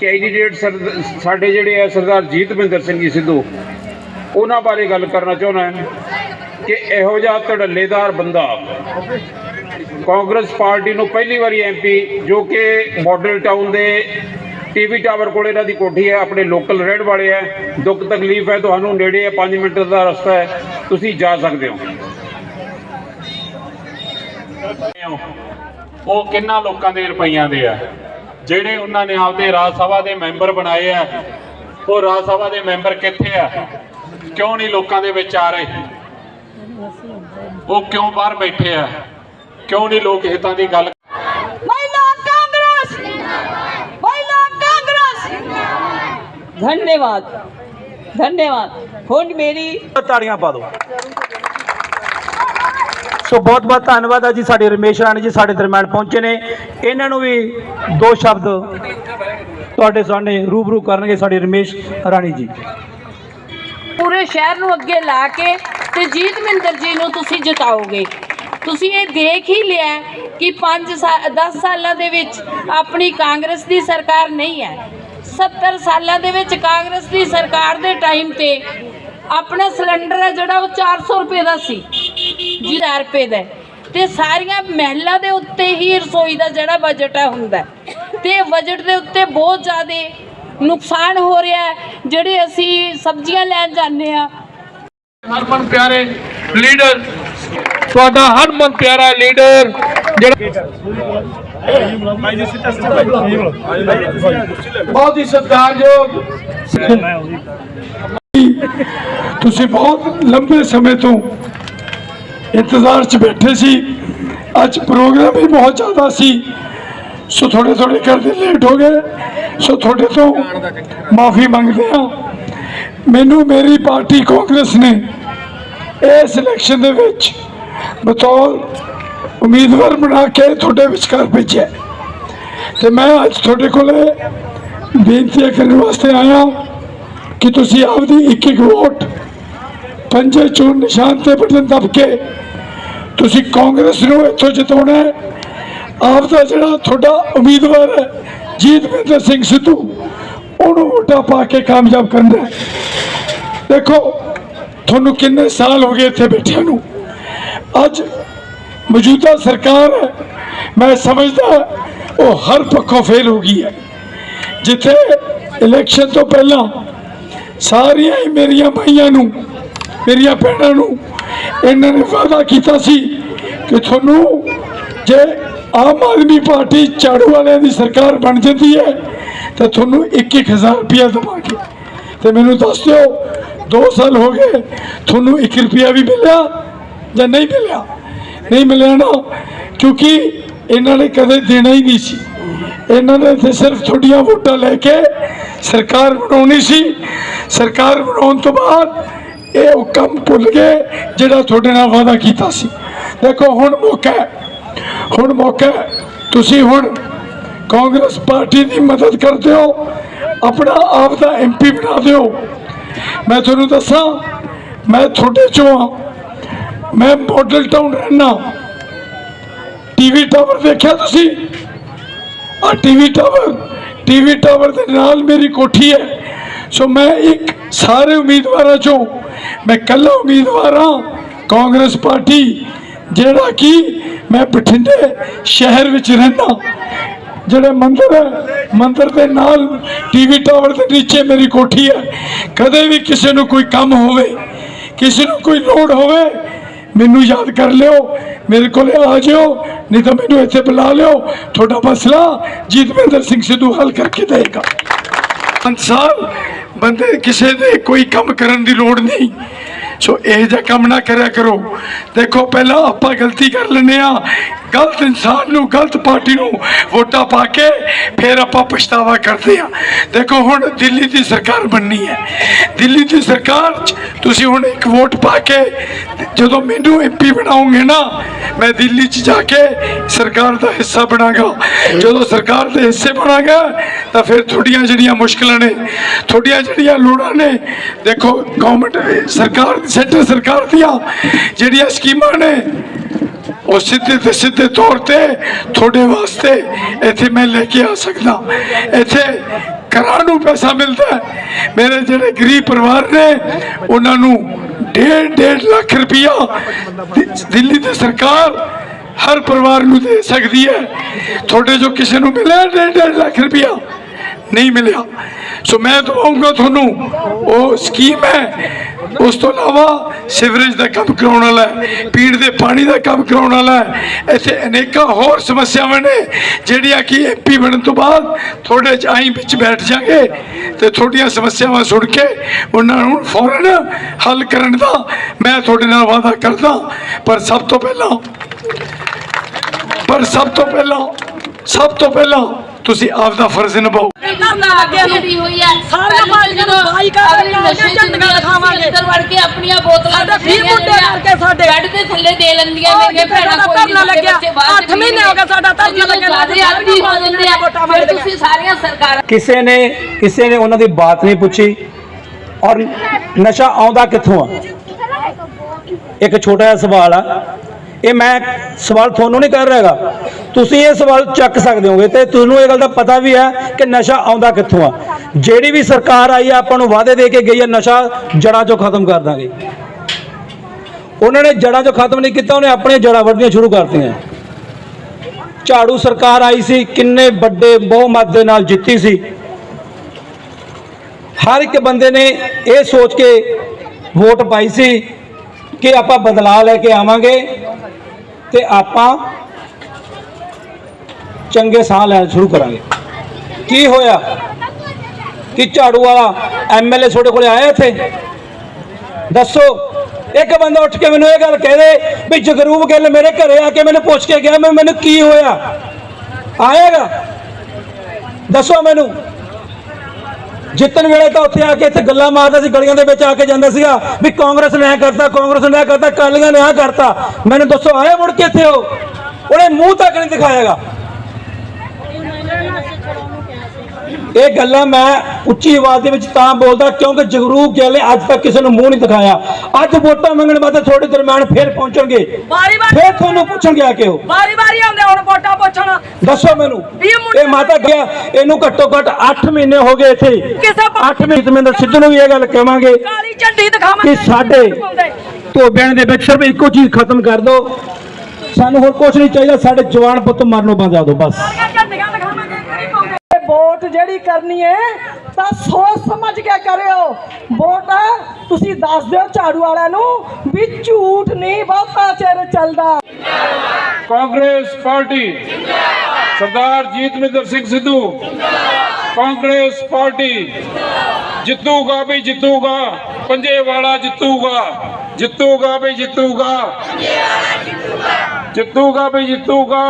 Candidate ਸਾਡੇ ਜਿਹੜੇ ਆ ਸਰਦਾਰ ਜੀਤਮਿੰਦਰ ਸਿੰਘ ਜੀ ਸਿੱਧੂ, ਉਹਨਾਂ ਬਾਰੇ ਗੱਲ ਕਰਨਾ ਚਾਹੁੰਦਾ ਕਿ ਇਹੋ ਜਿਹਾ ਧੜੱਲੇਦਾਰ ਬੰਦਾ ਕਾਂਗਰਸ ਪਾਰਟੀ ਨੂੰ ਪਹਿਲੀ ਵਾਰੀ ਐਮਪੀ ਜੋ ਕਿ ਮਾਡਲ ਟਾਊਨ ਦੇ ਟੀਵੀ ਟਾਵਰ ਕੋਲ ਇਹਨਾਂ ਦੀ ਕੋਠੀ ਹੈ, ਆਪਣੇ ਲੋਕਲ ਰਹਿਣ ਵਾਲੇ ਹੈ, ਦੁੱਖ ਤਕਲੀਫ ਹੈ, ਤੁਹਾਨੂੰ ਨੇੜੇ ਹੈ 5 ਮਿੰਟ ਦਾ ਰਸਤਾ ਹੈ, ਤੁਸੀਂ ਜਾ ਸਕਦੇ ਹੋ। ਉਹ ਕਿੰਨਾ ਲੋਕਾਂ ਦੇ ਰੁਪਈਆਂ ਦੇ ਆ? ਜਿਹੜੇ ਉਹਨਾਂ ਨੇ ਆਪਦੇ ਰਾਜ ਸਭਾ ਦੇ ਮੈਂਬਰ ਬਣਾਏ ਆ ਉਹ ਰਾਜ ਸਭਾ ਦੇ ਮੈਂਬਰ ਕਿੱਥੇ ਆ ਕਿਉਂ ਨਹੀਂ ਲੋਕਾਂ ਦੇ ਵਿੱਚ ਆ ਰਹੇ ਉਹ ਕਿਉਂ ਬਾਹਰ ਬੈਠੇ ਆ ਕਿਉਂ ਨਹੀਂ ਲੋਕ ਹਿੱਤਾਂ ਦੀ ਗੱਲ महिला कांग्रेस महिला कांग्रेस धन्यवाद धन्यवाद ਹੁਣ ਮੇਰੀ ਤਾੜੀਆਂ ਪਾ ਦਿਓ ਸੋ ਬਹੁਤ ਬਹੁਤ ਧੰਨਵਾਦ ਆ ਜੀ ਸਾਡੇ ਰਮੇਸ਼ ਰਾਣੀ ਜੀ ਸਾਡੇ ਦਰਮਿਆਨ ਪਹੁੰਚੇ ਨੇ। ਇਹਨਾਂ ਨੂੰ ਵੀ ਦੋ ਸ਼ਬਦ ਤੁਹਾਡੇ ਸਾਹਮਣੇ ਰੂਬਰੂ ਕਰਨਗੇ ਸਾਡੇ ਰਮੇਸ਼ ਰਾਣੀ ਜੀ। ਪੂਰੇ ਸ਼ਹਿਰ ਨੂੰ ਅੱਗੇ ਲਾ ਕੇ ਤੇ ਜੀਤਮਿੰਦਰ ਜੀ ਨੂੰ ਤੁਸੀਂ ਜਿਤਾਓਗੇ। ਤੁਸੀਂ ਇਹ ਦੇਖ ਹੀ ਲਿਆ ਹੈ ਕਿ 5 10 ਸਾਲਾਂ ਦੇ ਵਿੱਚ ਆਪਣੀ ਕਾਂਗਰਸ ਦੀ ਸਰਕਾਰ ਨਹੀਂ ਹੈ। 70 ਸਾਲਾਂ ਦੇ ਵਿੱਚ ਕਾਂਗਰਸ ਦੀ ਸਰਕਾਰ ਦੇ ਟਾਈਮ ਤੇ ਆਪਣਾ ਸਿਲੰਡਰ ਹੈ ਜਿਹੜਾ ਉਹ 400 ਰੁਪਏ ਦਾ ਸੀ। 1000 ਰੁਪਏ ਦਾ। ਤੇ ਸਾਰੀਆਂ ਮਹਿਲਾ ਦੇ ਉੱਤੇ ਹੀ ਰਸੋਈ ਦਾ ਜਿਹੜਾ ਬਜਟ ਹੈ ਹੁੰਦਾ। ਤੇ ਬਜਟ ਦੇ ਉੱਤੇ ਬਹੁਤ ਜ਼ਿਆਦੇ ਨੁਕਸਾਨ ਹੋ ਰਿਹਾ ਹੈ ਜਿਹੜੇ ਅਸੀਂ ਸਬਜ਼ੀਆਂ ਲੈਣ ਜਾਂਦੇ ਆ ਹਰਮਨ ਪਿਆਰੇ ਲੀਡਰ ਤੁਹਾਡਾ ਹਰਮਨ ਪਿਆਰਾ ਲੀਡਰ ਜਿਹੜਾ ਬਹੁਤ ਹੀ ਸਤਿਕਾਰਯੋਗ ਤੁਸੀਂ ਬਹੁਤ ਲੰਬੇ ਸਮੇਂ ਤੋਂ ਇੰਤਜ਼ਾਰ 'ਚ ਬੈਠੇ ਸੀ। ਅੱਜ ਪ੍ਰੋਗਰਾਮ ਵੀ ਬਹੁਤ ਜ਼ਿਆਦਾ ਸੀ। ਸੋ ਥੋੜੇ ਥੋੜੇ ਕਰਦੇ ਲੇਟ ਹੋ ਗਏ। ਸੋ ਤੁਹਾਡੇ ਤੋਂ ਮਾਫੀ ਮੰਗਦੇ ਹਾਂ। ਮੈਨੂੰ ਮੇਰੀ ਪਾਰਟੀ ਕਾਂਗਰਸ ਨੇ ਇਸ ਇਲੈਕਸ਼ਨ ਦੇ ਵਿੱਚ ਬਤੌਰ ਉਮੀਦਵਾਰ ਬਣਾ ਕੇ ਤੁਹਾਡੇ ਵਿਚਕਾਰ ਭੇਜਿਆ। ਤੇ ਮੈਂ ਅੱਜ ਤੁਹਾਡੇ ਕੋਲੇ ਬੇਨਤੀ ਕਰਨ ਵਾਸਤੇ ਆਇਆ ਕਿ ਤੁਸੀਂ ਆਪਦੀ ਇੱਕ ਇੱਕ ਵੋਟ ਪੰਜੇ ਚੋਣ ਨਿਸ਼ਾਨ ਤੇ ਬਟਨ ਦਬ ਕੇ ਤੁਸੀਂ ਕਾਂਗਰਸ ਨੂੰ ਇੱਥੋਂ ਜਿਤਾਉਣਾ ਹੈ। ਆਪ ਦਾ ਜਿਹੜਾ ਤੁਹਾਡਾ ਉਮੀਦਵਾਰ ਹੈ, ਜੀਤਵਿੰਦਰ ਸਿੰਘ ਸਿੱਧੂ, ਉਹਨੂੰ ਵੋਟਾਂ ਪਾ ਕੇ ਕਾਮਯਾਬ ਕਰਨਾ ਦੇਖੋ, ਤੁਹਾਨੂੰ ਕਿੰਨੇ ਸਾਲ ਹੋ ਗਏ ਇੱਥੇ ਬੈਠਿਆਂ ਨੂੰ। ਅੱਜ ਮੌਜੂਦਾ ਸਰਕਾਰ ਮੈਂ ਸਮਝਦਾ ਉਹ ਹਰ ਪੱਖੋਂ ਫੇਲ ਹੋ ਗਈ ਹੈ। ਜਿੱਥੇ ਇਲੈਕਸ਼ਨ ਤੋਂ ਪਹਿਲਾਂ ਸਾਰੀਆਂ ਹੀ ਮੇਰੀਆਂ ਭਾਈਆਂ ਨੂੰ, ਮੇਰੀਆਂ ਭੈਣਾਂ ਨੂੰ ਇਹਨਾਂ ਨੇ ਵਾਅਦਾ ਕੀਤਾ ਸੀ ਕਿ ਤੁਹਾਨੂੰ ਜੇ ਆਮ ਆਦਮੀ ਪਾਰਟੀ ਝਾੜੂ ਵਾਲਿਆਂ ਦੀ ਸਰਕਾਰ ਬਣ ਜਾਂਦੀ ਹੈ, ਤਾਂ ਤੁਹਾਨੂੰ 1-1000 ਰੁਪਇਆ ਦੇਵਾਂਗੇ। ਤੇ ਮੈਨੂੰ ਦੱਸ ਦਿਓ 2 ਸਾਲ ਹੋ ਗਏ, ਤੁਹਾਨੂੰ 1 ਰੁਪਿਆ ਵੀ ਮਿਲਿਆ ਜਾਂ ਨਹੀਂ ਮਿਲਿਆ? ਨਹੀਂ ਮਿਲਿਆ ਨਾ, ਕਿਉਂਕਿ ਇਹਨਾਂ ਨੇ ਕਦੇ ਦੇਣਾ ਹੀ ਨਹੀਂ ਸੀ। ਇਹਨਾਂ ਨੇ ਤੇ ਸਿਰਫ ਤੁਹਾਡੀਆਂ ਵੋਟਾਂ ਲੈ ਕੇ ਸਰਕਾਰ ਬਣਾਉਣੀ ਸੀ। ਸਰਕਾਰ ਬਣਾਉਣ ਤੋਂ ਬਾਅਦ ਇਹ ਉਹ ਕੰਮ ਭੁੱਲ ਗਏ ਜਿਹੜਾ ਤੁਹਾਡੇ ਨਾਲ ਵਾਅਦਾ ਕੀਤਾ ਸੀ। ਦੇਖੋ, ਹੁਣ ਮੌਕਾ ਹੈ। ਹੁਣ ਮੌਕਾ ਹੈ। ਤੁਸੀਂ ਹੁਣ ਕਾਂਗਰਸ ਪਾਰਟੀ ਦੀ ਮਦਦ ਕਰਦੇ ਹੋ, ਆਪਣਾ ਆਪ ਦਾ ਐਮਪੀ ਬਣਾ ਦਿਓ। ਮੈਂ ਤੁਹਾਨੂੰ ਦੱਸਾਂ, ਮੈਂ ਤੁਹਾਡੇ ਚੋਂ ਹਾਂ। ਮੈਂ ਮਾਡਲ ਟਾਊਨ ਰਹਿਣਾ ਟੀਵੀ ਟਾਵਰ ਦੇਖਿਆ ਤੁਸੀਂ? ਆ ਟੀਵੀ ਟਾਵਰ ਟੀਵੀ ਟਾਵਰ ਦੇ ਨਾਲ ਮੇਰੀ ਕੋਠੀ ਹੈ। ਸੋ ਮੈਂ ਇੱਕ ਸਾਰੇ ਉਮੀਦਵਾਰਾਂ ਚੋਂ ਮੈਂ ਕੱਲਾ ਉਮੀਦਵਾਰ ਹਾਂ। ਕਾਂਗਰਸ ਪਾਰਟੀ, ਜਿਹੜਾ ਕਿ ਮੈਂ ਬਠਿੰਡੇ ਸ਼ਹਿਰ ਵਿੱਚ ਰਹਿੰਦਾ ਜਿਹੜੇ ਮੰਦਿਰ ਹੈ, ਮੰਦਿਰ ਦੇ ਨਾਲ ਟੀਵੀ ਟਾਵਰ ਦੇ ਨੀਚੇ ਮੇਰੀ ਕੋਠੀ ਹੈ। ਕਦੇ ਵੀ ਕਿਸੇ ਨੂੰ ਕੋਈ ਕੰਮ ਹੋਵੇ, ਕਿਸੇ ਨੂੰ ਕੋਈ ਲੋੜ ਹੋਵੇ, ਮੈਨੂੰ ਯਾਦ ਕਰ ਲਿਓ, ਮੇਰੇ ਕੋਲੇ ਆ ਜਿਓ, ਨਹੀਂ ਤਾਂ ਮੈਨੂੰ ਇੱਥੇ ਬੁਲਾ ਲਿਓ। ਤੁਹਾਡਾ ਮਸਲਾ ਜੀਤਵਿੰਦਰ ਸਿੰਘ ਸਿੱਧੂ ਹੱਲ ਕਰਕੇ ਦੇਗਾ। ਪੰਜ ਬੰਦੇ ਕਿਸੇ ਦੇ ਕੋਈ ਕੰਮ ਕਰਨ ਦੀ ਲੋੜ ਨਹੀਂ। ਸੋ ਇਹ ਜਿਹਾ ਕੰਮ ਨਾ ਕਰਿਆ ਕਰੋ। ਦੇਖੋ, ਪਹਿਲਾਂ ਆਪਾਂ ਗਲਤੀ ਕਰ ਲੈਂਦੇ ਆ ਗਲਤ ਇਨਸਾਨ ਨੂੰ, ਗਲਤ ਪਾਰਟੀ ਨੂੰ ਵੋਟਾਂ ਪਾ ਕੇ ਫਿਰ ਆਪਾਂ ਪਛਤਾਵਾ ਕਰਦੇ ਆ ਦੇਖੋ, ਹੁਣ ਦਿੱਲੀ ਦੀ ਸਰਕਾਰ ਬਣਨੀ ਹੈ। ਦਿੱਲੀ ਦੀ ਸਰਕਾਰ 'ਚ ਤੁਸੀਂ ਹੁਣ ਇੱਕ ਵੋਟ ਪਾ ਕੇ ਜਦੋਂ ਮੈਨੂੰ ਐਮਪੀ ਬਣਾਉਂਗੇ ਨਾ, ਮੈਂ ਦਿੱਲੀ 'ਚ ਜਾ ਕੇ ਸਰਕਾਰ ਦਾ ਹਿੱਸਾ ਬਣਾਗਾ। ਜਦੋਂ ਸਰਕਾਰ ਦੇ ਹਿੱਸੇ ਬਣਾਗਾ, ਤਾਂ ਫਿਰ ਤੁਹਾਡੀਆਂ ਜਿਹੜੀਆਂ ਮੁਸ਼ਕਲਾਂ ਨੇ, ਤੁਹਾਡੀਆਂ ਜਿਹੜੀਆਂ ਲੋੜਾਂ ਨੇ, ਦੇਖੋ ਗਵਰਨਮੈਂਟ ਸਰਕਾਰ ਸੈਂਟਰ ਸਰਕਾਰ ਦੀਆਂ ਜਿਹੜੀਆਂ ਸਕੀਮਾਂ ਨੇ, ਉਹ ਸਿੱਧੇ ਤੇ ਸਿੱਧੇ ਤੌਰ ਤੇ ਤੁਹਾਡੇ ਵਾਸਤੇ ਇੱਥੇ ਮੈਂ ਲੈ ਕੇ ਆ ਸਕਦਾ। ਇੱਥੇ ਘਰਾਂ ਨੂੰ ਪੈਸਾ ਮਿਲਦਾ ਮੇਰੇ ਜਿਹੜੇ ਗਰੀਬ ਪਰਿਵਾਰ ਨੇ, ਉਹਨਾਂ ਨੂੰ ਡੇਢ ਡੇਢ ਲੱਖ ਰੁਪਇਆ ਦਿੱਲੀ ਦੀ ਸਰਕਾਰ ਹਰ ਪਰਿਵਾਰ ਨੂੰ ਦੇ ਸਕਦੀ ਹੈ। ਤੁਹਾਡੇ ਜੋ ਕਿਸੇ ਨੂੰ ਮਿਲਿਆ, ਡੇਢ ਡੇਢ ਲੱਖ ਰੁਪਇਆ ਨਹੀਂ ਮਿਲਿਆ। ਸੋ ਮੈਂ ਦਵਾਉਂਗਾ ਤੁਹਾਨੂੰ, ਉਹ ਸਕੀਮ ਹੈ। ਉਸ ਤੋਂ ਇਲਾਵਾ ਸਿਵਰੇਜ ਦਾ ਕੰਮ ਕਰਾਉਣ ਵਾਲਾ ਹੈ, ਪੀਣ ਦੇ ਪਾਣੀ ਦਾ ਕੰਮ ਕਰਾਉਣ ਵਾਲਾ ਹੈ। ਇੱਥੇ ਅਨੇਕਾਂ ਹੋਰ ਸਮੱਸਿਆਵਾਂ ਨੇ, ਜਿਹੜੀਆਂ ਕਿ ਐਮਪੀ ਬਣਨ ਤੋਂ ਬਾਅਦ ਤੁਹਾਡੇ ਚ ਆਈ ਵਿੱਚ ਬੈਠ ਜਾਗੇ ਤੇ ਤੁਹਾਡੀਆਂ ਸਮੱਸਿਆਵਾਂ ਸੁਣ ਕੇ ਉਹਨਾਂ ਨੂੰ ਫੌਰਨ ਹੱਲ ਕਰਨ ਦਾ ਮੈਂ ਤੁਹਾਡੇ ਨਾਲ ਵਾਅਦਾ ਕਰਦਾ। ਪਰ ਸਭ ਤੋਂ ਪਹਿਲਾਂ, ਪਰ ਸਭ ਤੋਂ ਪਹਿਲਾਂ, ਸਭ ਤੋਂ ਪਹਿਲਾਂ ਤੁਸੀਂ ਆਪ ਦਾ ਫਰਜ਼ ਨਿਭਾਓ। ਜਿਹੜੀ ਹੋਈ ਹੈ ਸਾਰੀਆਂ ਪਾਰਟੀਆਂ ਨੂੰ ਬਾਈ ਕਰ ਅਗਲੀ ਰਹੀਆਂ, ਨਸ਼ੇ ਝੰਡੀਆਂ ਦਿਖਾਵਾਂਗੇ। ਅੰਦਰ ਵੜ ਕੇ ਆਪਣੀਆਂ ਬੋਤਲਾਂ ਸਾਡੇ ਵੀਹ ਰੱਖੀਆਂ ਮੁੰਡੇ ਨੇ। ਕਰਕੇ ਸਾਡੇ। ਬੈੱਡ ਦੇ ਥੱਲੇ ਦੇ ਲੈਂਦੀਆਂ ਮੇਰੀਆਂ ਭੈਣਾਂ ਕੋਈ ਧਰਨਾ ਨਹੀਂ ਲੱਗਿਆ, ਬੱਚੇ ਬਾਹਰ ਅੱਠ ਮਹੀਨੇ ਹੋ ਗਏ ਸਾਡਾ ਧਰਨਾ ਲੱਗਿਆ, ਸਾਰੇ ਆਦਮੀ ਹੋ ਜਾਂਦੇ ਆ ਵੋਟਾਂ ਮੰਗਦੇ ਤੁਸੀਂ ਸਾਰੀਆਂ ਸਰਕਾਰਾਂ ਕਿਸੇ ਨੇ ਕਿਸੇ ਨੇ ਉਹਨਾਂ ਦੀ ਬਾਤ ਨਹੀਂ ਪੁੱਛੀ ਔਰ ਨਸ਼ਾ ਆਉਂਦਾ ਕਿੱਥੋਂ ਆ ਇੱਕ ਛੋਟਾ ਜਿਹਾ ਸਵਾਲ ਆ ਇਹ ਮੈਂ ਸਵਾਲ ਤੁਹਾਨੂੰ ਨਹੀਂ ਕਰ ਰਿਹਾਗਾ ਤੁਸੀਂ ਇਹ ਸਵਾਲ ਚੱਕ ਸਕਦੇ ਹੋਗੇ ਤੇ ਤੁਹਾਨੂੰ ਇਹ ਗੱਲ ਦਾ ਪਤਾ ਵੀ ਹੈ ਕਿ ਨਸ਼ਾ ਆਉਂਦਾ ਕਿੱਥੋਂ ਆ। ਜਿਹੜੀ ਵੀ ਸਰਕਾਰ ਆਈ ਆ, ਆਪਾਂ ਨੂੰ ਵਾਅਦੇ ਦੇ ਕੇ ਗਈ ਹੈ ਨਸ਼ਾ ਜੜ੍ਹਾਂ ਚੋਂ ਖਤਮ ਕਰ ਦਾਂਗੇ। ਉਹਨਾਂ ਨੇ ਜੜ੍ਹਾਂ ਚੋਂ ਖਤਮ ਨਹੀਂ ਕੀਤਾ, ਉਹਨੇ ਆਪਣੀਆਂ ਜੜ੍ਹਾਂ ਵੱਢਣੀਆਂ ਸ਼ੁਰੂ ਕਰਤੀਆਂ। ਝਾੜੂ ਸਰਕਾਰ ਆਈ ਸੀ, ਕਿੰਨੇ ਵੱਡੇ ਬਹੁਮਤ ਦੇ ਨਾਲ ਜਿੱਤੀ ਸੀ। ਹਰ ਇੱਕ ਬੰਦੇ ਨੇ ਇਹ ਸੋਚ ਕੇ ਵੋਟ ਪਾਈ ਸੀ ਕਿ ਆਪਾਂ ਬਦਲਾਅ ਲੈ ਕੇ ਆਵਾਂਗੇ। ਤੇ ਆਪਾਂ ਚੰਗੇ ਸਾਹ ਲੈਣ ਸ਼ੁਰੂ ਕਰਾਂਗੇ। ਕੀ ਹੋਇਆ? ਕਿ ਝਾੜੂ ਵਾਲਾ ਐਮਐਲਏ ਤੁਹਾਡੇ ਕੋਲ ਆਇਆ ਇੱਥੇ? ਦੱਸੋ। ਇੱਕ ਬੰਦਾ ਉੱਠ ਕੇ ਮੈਨੂੰ ਇਹ ਗੱਲ ਕਹਿ ਦੇ ਵੀ ਜਗਰੂਪ ਗਿੱਲ ਮੇਰੇ ਘਰੇ ਆ ਕੇ ਮੈਨੂੰ ਪੁੱਛ ਕੇ ਗਿਆ ਮੈਂ ਮੈਨੂੰ ਕੀ ਹੋਇਆ। ਆਏਗਾ? ਦੱਸੋ ਮੈਨੂੰ। ਜਿੱਤਣ ਵੇਲੇ ਤਾਂ ਉੱਥੇ ਆ ਕੇ ਇੱਥੇ ਗੱਲਾਂ ਮਾਰਦਾ ਸੀ ਗਲੀਆਂ ਦੇ ਵਿੱਚ ਆ ਕੇ ਜਾਂਦਾ ਸੀਗਾ ਵੀ ਕਾਂਗਰਸ ਨੇ ਕਰਤਾ ਕਾਂਗਰਸ ਨੇ ਕਰਤਾ ਕਾਲੀਆਂ ਨੇ ਆ ਕਰਤਾ। ਮੈਨੂੰ ਦੱਸੋ ਆਏ ਮੁੜ ਕੇ ਇੱਥੇ ਉਹ? ਉਹਨੇ ਮੂੰਹ ਤੱਕ ਨਹੀਂ ਦਿਖਾਏਗਾ ਇਹ ਗੱਲਾਂ ਮੈਂ ਉੱਚੀ ਆਵਾਜ਼ ਦੇ ਵਿੱਚ ਤਾਂ ਬੋਲਦਾ ਕਿਉਂਕਿ ਜਗਰੂਪ ਗਿੱਲ ਨੇ ਅੱਜ ਤੱਕ ਕਿਸੇ ਨੂੰ ਮੂੰਹ ਨਹੀਂ ਦਿਖਾਇਆ। ਅੱਜ ਵੋਟਾਂ ਮੰਗਣ ਵਾਸਤੇ ਤੁਹਾਡੇ ਦਰਮਿਆਨ ਫੇਰ ਪਹੁੰਚਣਗੇ। ਫੇਰ ਤੁਹਾਨੂੰ ਪੁੱਛਣਗੇ ਆ ਕੇ ਉਹ। ਵਾਰੀ ਵਾਰੀ ਆਉਂਦੇ ਹੁਣ ਦੱਸੋ ਮੈਨੂੰ। ਇਹ ਮਾਤਾ ਗਿਆ ਇਹਨੂੰ ਘੱਟੋ ਘੱਟ 8 ਮਹੀਨੇ ਹੋ ਗਏ ਇੱਥੇ। ਕਿਸੇ ਪਾ- 8 ਮਹੀਨੇ ਤਮਿੰਦਰ ਸਿੱਧੂ ਨੂੰ ਵੀ ਇਹ ਗੱਲ ਕਹਾਂਗੇ ਕਾਲੀ ਝੰਡੀ ਦਿਖਾਵਾਂਗੇ। ਕਿ ਸਾਡੇ ਧੋਬਿਆਂ ਦੇ ਵਿੱਚ ਸਿਰਫ ਇੱਕੋ ਚੀਜ਼ ਖਤਮ ਕਰ ਦਿਓ ਸਾਨੂੰ ਹੋਰ ਕੁਝ ਨਹੀਂ ਚਾਹੀਦਾ ਸਾਡੇ ਜਵਾਨ ਪੁੱਤ ਮਰਨੋਂ ਬਚਾ ਦਿਓ ਬਸ। ਵੋਟ ਜਿਹੜੀ ਕਰਨੀ ਹੈ ਤਾਂ ਸੋਚ ਸਮਝ ਕੇ ਕਰਿਓ। ਵੋਟ ਤੁਸੀਂ ਦੱਸ ਦਿਓ ਝਾੜੂ ਵਾਲਿਆਂ ਨੂੰ ਵੀ ਝੂਠ ਨਹੀਂ ਬਹੁਤਾ ਚਿਰ ਚੱਲਦਾ। ਕਾਂਗਰਸ ਪਾਰਟੀ। ਸਰਦਾਰ ਜੀਤਮਿੰਦਰ ਸਿੰਘ ਸਿੱਧੂ, ਕਾਂਗਰਸ ਪਾਰਟੀ ਜਿੱਤੂਗਾ ਵੀ ਜਿੱਤੂਗਾ, ਪੰਜੇ ਵਾਲਾ ਜਿੱਤੂਗਾ ਜਿੱਤੂਗਾ ਵੀ ਜਿੱਤੂਗਾ ਜਿੱਤੂਗਾ ਵੀ ਜਿੱਤੂਗਾ